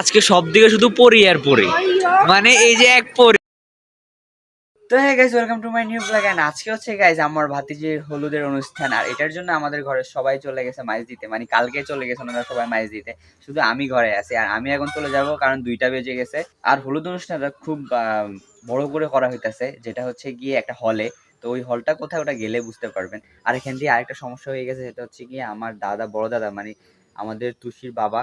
আজকে সব দিকে শুধু পরি আর পরি। মানে এই যে এক পরি। তো হ্যাঁ guys welcome to my new blog and আজকে হচ্ছে গাইজ আমার ভাতিজির হলুদের অনুষ্ঠান। আর এটার জন্য আমাদের ঘরে সবাই চলে গেছে মাইজ দিতে। মানে কালকে চলে গেছে ওনারা সবাই মাইজ দিতে। শুধু আমি ঘরে আছি আর আমি এখন চলে যাব কারণ দুইটা বেজে গেছে। আর হলুদ অনুষ্ঠানটা খুব বড় করে করা হইতাছে, যেটা হচ্ছে গিয়ে একটা হলে তো ওই হলটা কোথায় ওটা গেলে বুঝতে পারবেন। আর এখান দিয়ে আরেকটা সমস্যা হয়ে গেছে, সেটা হচ্ছে গিয়ে আমার দাদা, বড় দাদা মানে আমাদের তুষির বাবা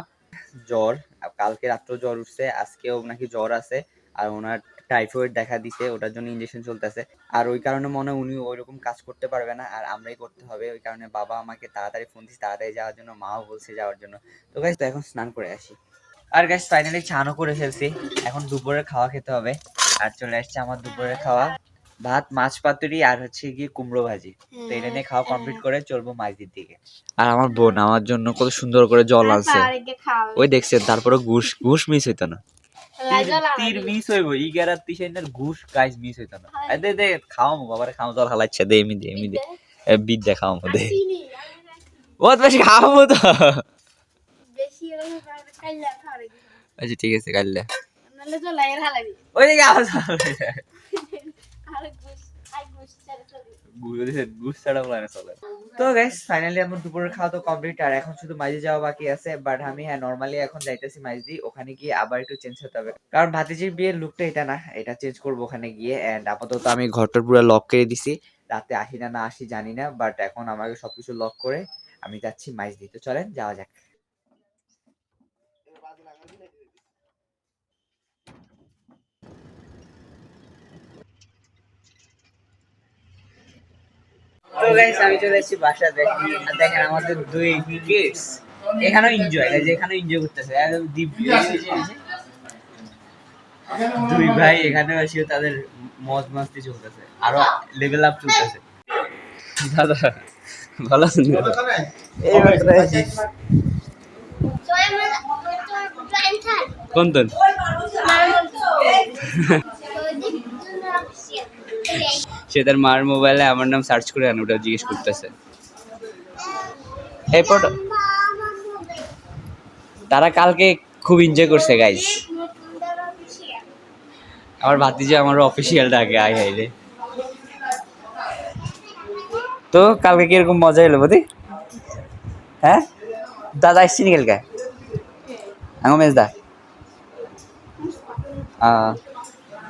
জ্বর কালকে রাত্র জ্বর উঠছে, আজকেও নাকি জ্বর আছে, আর ওনার টাইফয়েড দেখা দিছে, ওটার জন্য ইনজেকশন চলতেছে। আর ওই কারণে মনে হয় উনি ওইরকম কাজ করতে পারবে না, আর আমরাই করতে হবে, ওই কারণে বাবা আমাকে তাড়াতাড়ি ফোন দিচ্ছে তাড়াতাড়ি যাওয়ার জন্য, মাও বলছে যাওয়ার জন্য। তো গাইস তো এখন স্নান করে আসি। আর গাইস ফাইনালি চানও করে ফেলছি, এখন দুপুরের খাওয়া খেতে হবে, আর চলে আসছে আমার দুপুরের খাওয়া। ভাত মাছ পাতুরি আর হচ্ছে গিয়ে কুমড়ো ভাজি। তো এটা নিয়ে খাওয়া কমপ্লিট করে চলবো মাঝদির দিকে। আর আমার বোন আমার জন্য কত সুন্দর করে জল আনছে। ওই দেখছে তারপরে ঘুষ ঘুষ মিস হইতো না। তীর মিস হইব ই গেরার তিসাইনার ঘুষ গাইস মিস হইতো না। আরে দে দে খাও মো বাবারে খাও জল হালাচ্ছে দে এমি দে এমি দে। এ বিদ দে। বহুত বেশি খাও মো তো আচ্ছা ঠিক আছে কাইলে ওই দিকে আওয়াজ তো গাইস ফাইনালি আমার দুপুরের খাওয়া তো কমপ্লিট আর এখন শুধু মাইজি যাওয়া বাকি আছে বাট আমি হ্যাঁ নর্মালি এখন যাইতেছি মাইজি, ওখানে গিয়ে আবার একটু চেঞ্জ হতে হবে। কারণ ভাতিজির বিয়ের লুকটা এটা না, এটা চেঞ্জ করব ওখানে গিয়ে এন্ড আপাতত আমি ঘরটার পুরো লক করে দিছি। রাতে আসি না না আসি জানি না বাট এখন আমাকে সবকিছু লক করে আমি যাচ্ছি মাইজ। দিতে চলেন, যাওয়া যাক। তো গাইস আমি চলে এসেছি বাসাতে আর দেখেন আমাদের দুই কিডস এখানেও এনজয় এই যে এখানে এনজয় করতেছে একদম দিব্যি। দুই ভাই এখানে এসে তাদের মজ মাস্তি চলতেছে আরও লেভেল আপ চলতেছে দাদা ভালো আছেন এই মাত্র। কোন? সে তার মার মোবাইলে আমার নাম সার্চ করে আন ওটা জিজ্ঞেস করতেছে। ফটো তারা কালকে খুব এনজয় করছে গাইস আমার ভাতিজা আমার অফিসিয়াল ডাকে আই হাই রে। তো কালকে কীরকম মজা এলো বুঝি হ্যাঁ? দাদা এসছি নি কালকে? আঙ্গো মেজ দা আহ,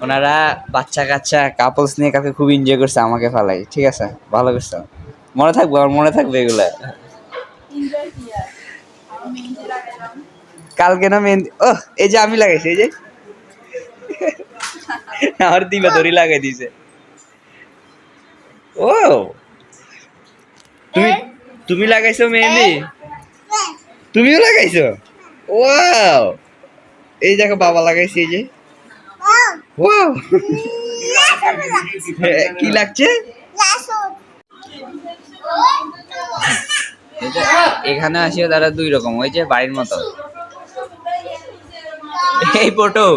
ওনারা বাচ্চা কাচ্চা কাপলস নিয়ে কালকে খুব এনজয় করছে আমাকে ফালাই, ঠিক আছে? ভালো করছে? মনে থাকবে, আমার মনে থাকবে এগুলা। কালকে না মেহেন্দি ও এই যে আমি লাগাইছি, এই যে। আমার দিবা দড়ি লাগাই দিছে। ও! তুমি তুমি লাগাইছো মেহেন্দি? তুমিও লাগাইছো? ওয়াও! এই দেখো বাবা লাগাইছে, এই যে। ওয়াও কি লাগছে? এখানে আসিও তারা দুই রকম। ওই যে বাড়ির মতো। এই ফটো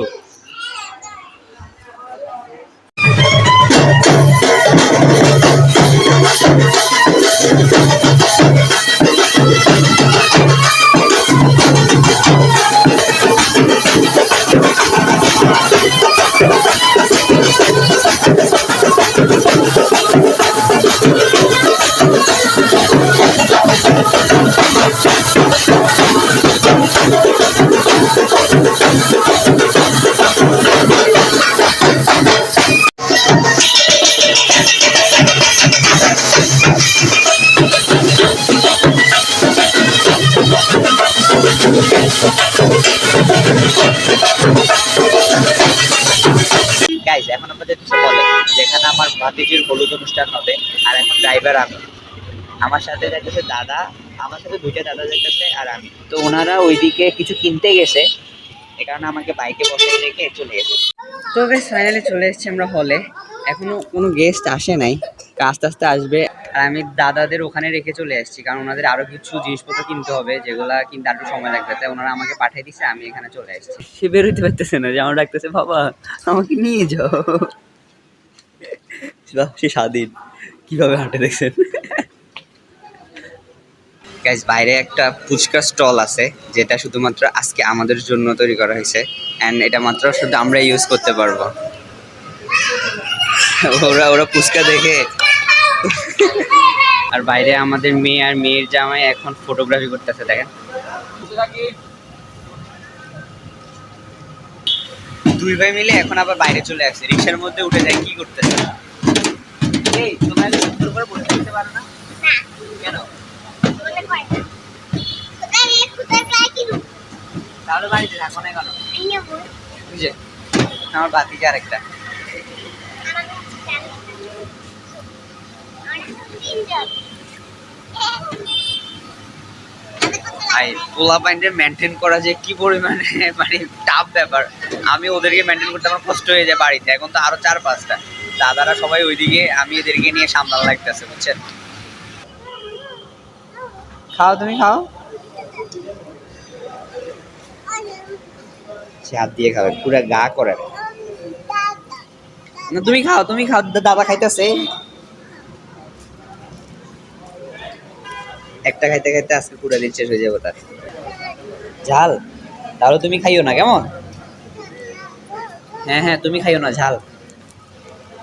গাইস এখন আমাদের কিছু বলে যেখানে আমার ভাতিজির হলুদ অনুষ্ঠান হবে আর এখন ড্রাইভার আমি। আমার সাথে যাইতেছে দাদা, আমার সাথে দুইটা দাদা যাইতেছে আর আমি। তো ওনারা ওইদিকে কিছু কিনতে গেছে। এ কারণে আমাকে বাইকে বসে রেখে চলে গেছে তো বেশ ফাইনালি চলে এসেছি আমরা হলে এখনও কোনো গেস্ট আসে নাই। আস্তে আস্তে আসবে। আর আমি দাদাদের ওখানে রেখে চলে এসেছি। কারণ ওনাদের আরও কিছু জিনিসপত্র কিনতে হবে যেগুলা কিনতে আরও সময় লাগবে। তাই ওনারা আমাকে পাঠিয়ে দিচ্ছে আমি এখানে চলে এসেছি। সে বেরোতে পারতেছে না যে আমার ডাকতেছে বাবা আমাকে নিয়ে যাও। সে স্বাধীন। কীভাবে হাঁটে দেখছেন? গাইজ বাইরে একটা ফুচকা স্টল আছে যেটা শুধুমাত্র আজকে আমাদের জন্য তৈরি করা হয়েছে অ্যান্ড এটা মাত্র শুধু আমরা ইউজ করতে পারব। ওরা ওরা ফুচকা দেখে। আর বাইরে আমাদের মেয়ে আর মেয়ের জামাই এখন ফটোগ্রাফি করতেছে দেখেন। দুই ভাই মিলে এখন আবার বাইরে চলে আসছে রিক্সার মধ্যে উঠে যায় কি করতেছে? এই তোমরা এত সুন্দর করে পারো না? কেন? আমার বাতিকে আরেকটা। মেনটেন করা যে কি পরিমাণে মানে টাফ ব্যাপার। আমি ওদেরকে মেনটেন করতে আমার কষ্ট হয়ে যায় বাড়িতে। এখন তো আরও চার পাঁচটা। দাদারা সবাই ওইদিকে, আমি এদেরকে নিয়ে সামলান লাগতেছে, বুঝছেন? খাও তুমি খাও। হাত দিয়ে খাবে পুরা গা করে। না তুমি খাও তুমি খাও দাদা খাইতেছে। একটা খাইতে খাইতে আজকে পুরো দিন শেষ হয়ে যাবে তার। ঝাল তাহলে তুমি খাইও না কেমন? হ্যাঁ হ্যাঁ তুমি খাইও না ঝাল।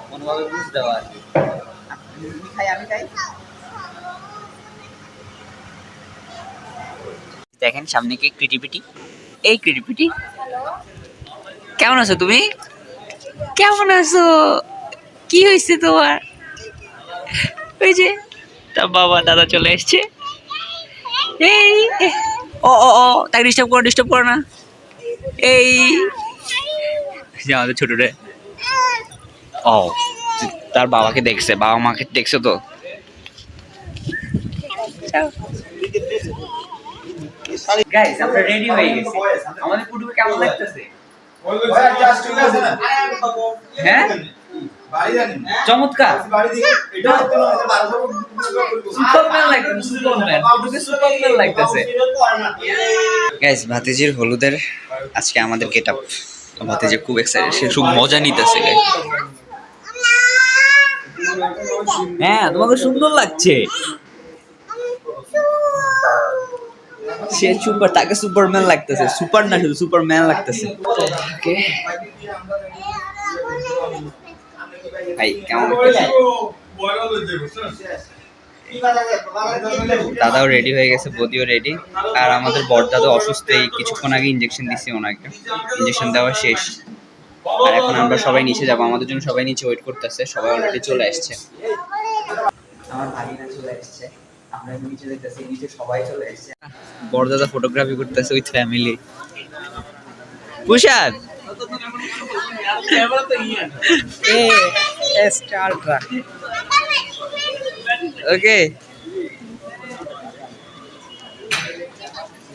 কোনোভাবে বুঝ দেওয়া আর খাই আমি খাই। দেখেন সামনে কি ক্রিটিপিটি এই ক্রিটিপিটি কেমন আছো তুমি? কেমন আছো? কি হয়েছে তোমার? ওই যে তা বাবা দাদা চলে এসছে। এই ও ও ও তাকে ডিস্টার্ব করো ডিস্টার্ব করো না। এই। যে আমাদের ছোট রে। ও তার বাবাকে দেখছে বাবা মাকে দেখছে তো। গাইস আমরা রেডি হয়ে গেছি। আমাদের পুটুকে কেমন লাগতেছে? হ্যাঁ? চমৎকার। ভাতিজির হলুদের আজকে আমাদের গেট আপ ভাতিজি খুব এক্সাইটেড সে খুব মজা নিতেছে হ্যাঁ তোমাকে সুন্দর লাগছে। সে সুপার তাকে সুপারম্যান লাগতেছে। সুপার না শুধু সুপারম্যান লাগতেছে। ভাই কেমন? দাদাও রেডি হয়ে গেছে বদিও রেডি আর আমাদের বড়দাদা অসুস্থ এই কিছুক্ষণ আগে ইঞ্জেকশন দিছি ওনাকে। ইঞ্জেকশন দেওয়া শেষ। আর এখন আমরা সবাই নিচে যাব। আমাদের জন্য সবাই নিচে ওয়েট করতেছে। সবাই অলরেডি চলে আসছে। আমার ভাগিনা চলে আসছে। আমরা নিচে দেখতেছি, নিচে সবাই চলে বড়দাদা ফটোগ্রাফি করতেছে উইথ ফ্যামিলি ওকে।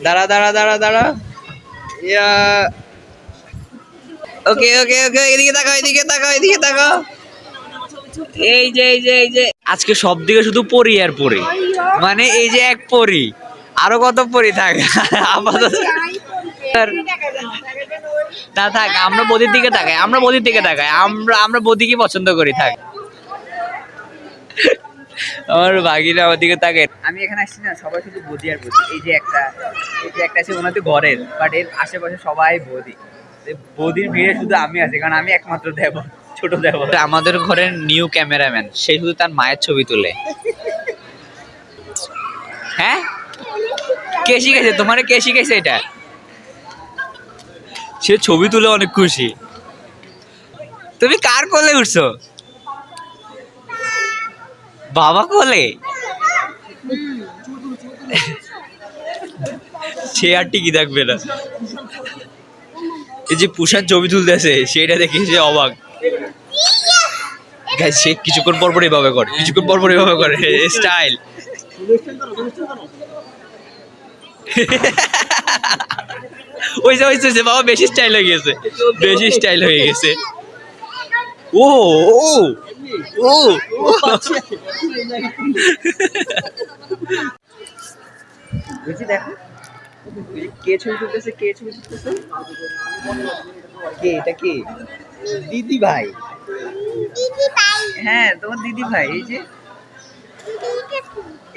দাঁড়া দাঁড়া দাঁড়া দাঁড়া। ওকে এদিকে এদিকে এদিকে এই যে এই যে এই যে আজকে সব দিকে শুধু পরি আর পরি। মানে এই যে এক পরি। আরও কত পরি থাক? আপাতত তা থাক, আমরা বদির দিকে তাকাই, আমরা বদির দিকে তাকাই। আমরা আমরা বদিকে পছন্দ করি, থাক। আমার বাকিরা আমার দিকে তাকে আমি এখানে আসছি না, সবাই শুধু বদি আর বদি। এই যে একটা এই যে একটা আছে, ওনাদের ঘরের বাট এর আশেপাশে সবাই বদি। বদির ভিড়ে শুধু আমি আছি, কারণ আমি একমাত্র দেব ছোট দেব আমাদের ঘরের নিউ ক্যামেরাম্যান। সে শুধু তার মায়ের ছবি তোলে। হ্যাঁ? কে শিখেছে তোমার কে শিখেছে এটা? সে ছবি তুলে অনেক খুশি। তুমি কার কোলে উঠছো? বাবা কোলে? সে আর টিকি থাকবে না। এই যে পুষার ছবি তুলতেছে সেটা দেখে সে অবাক। Guys, সে কিছুক্ষণ পর পর এভাবে করে কিছুক্ষণ পর পর এভাবে করে স্টাইল ওই যে ওই যে, বাবা বেশি স্টাইল হয়ে গেছে বেশি স্টাইল হয়ে গেছে। ও ও ও এটা কে? দিদি ভাই হ্যাঁ তোমার দিদি ভাই এই যে।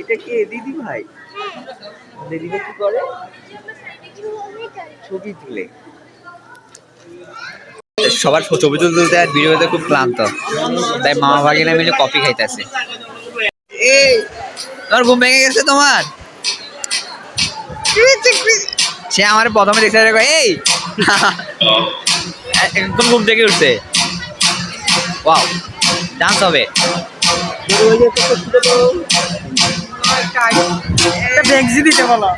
এটা কে? দিদি ভাই? দিদিকে কি করে? ছবি তুলে। সবার ছবি তুলতে তুলতে আর ভিডিওতে খুব ক্লান্ত। তাই মামা ভাগিনা মিলে কফি খাইতেছে। এই তোমার ঘুম ভেঙে গেছে তোমার? সে আমার প্রথমে দেখতে এই! একদম ঘুম থেকে উঠছে? ওয়াও ডান্স হবে। দিতে বলো।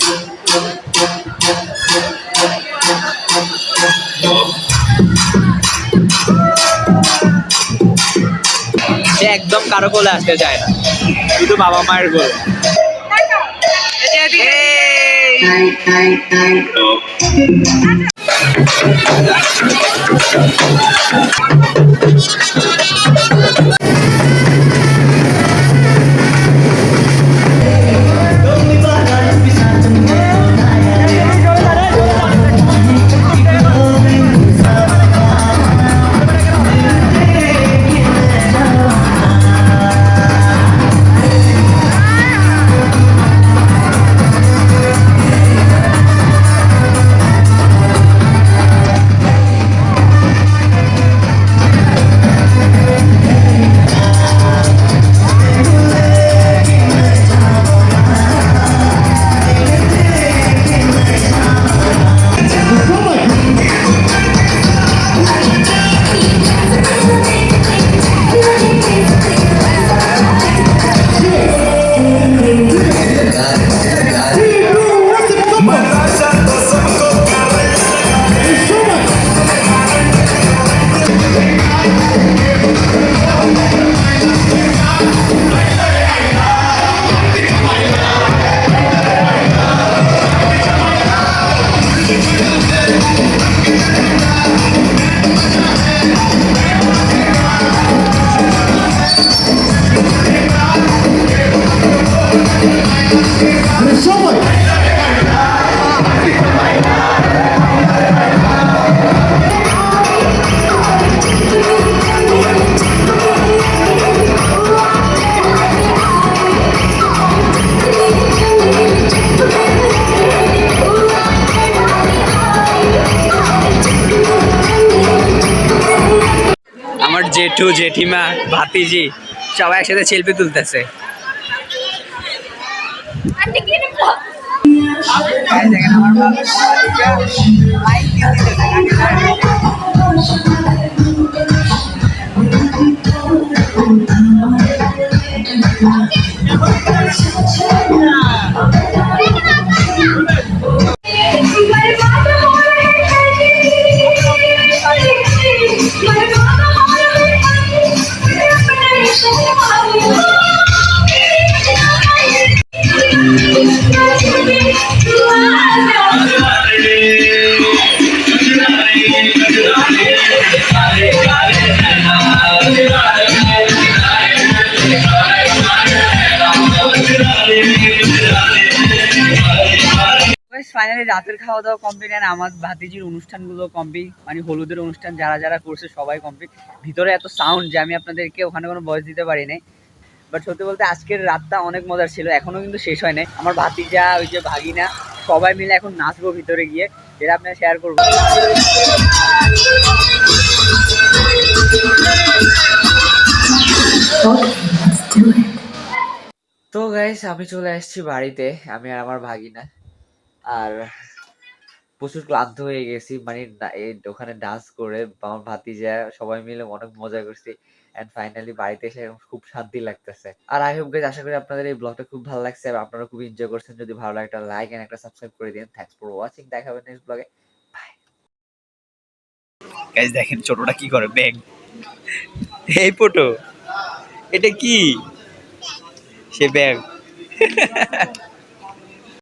সে একদম কারও কোলে আসতে চায় না। শুধু বাবা মায়ের কোলে। আমার জেঠু জেঠিমা ভাতিজি সবাই একসাথে সেলফি তুলতেছে। ফাইনালি রাতের খাওয়া দাওয়া কমপ্লিট আর আমার ভাতিজির অনুষ্ঠানগুলো কমপ্লিট মানে হলুদের অনুষ্ঠান যারা যারা করছে সবাই কমপ্লিট ভিতরে এত সাউন্ড যে আমি আপনাদেরকে ওখানে কোনো ভয়েস দিতে পারি নাই। বাট সত্যি বলতে আজকের রাতটা অনেক মজার ছিল এখনও কিন্তু শেষ হয় নাই। আমার ভাতিজা ওই যে ভাগিনা সবাই মিলে এখন নাচবো ভিতরে গিয়ে যেটা আপনার শেয়ার করব। তো গাইস আমি চলে আসছি বাড়িতে আমি আর আমার ভাগিনা। আর প্রচুর ক্লান্ত হয়ে গেছি মানে ওখানে ডান্স করে আমার ভাতিজা সবাই মিলে অনেক মজা করছি এন্ড ফাইনালি বাড়িতে এসে খুব শান্তি লাগতেছে। আর আই হোপ গাইজ আশা করি আপনাদের এই ব্লগটা খুব ভালো লাগছে আর আপনারা খুব এনজয় করছেন। যদি ভালো লাগে একটা লাইক এন্ড একটা সাবস্ক্রাইব করে দিন। থ্যাঙ্কস ফর ওয়াচিং দেখা হবে নেক্সট ব্লগে বাই গাইজ দেখেন ছোটটা কি করে ব্যাগ এই ফটো এটা কি? সে ব্যাগ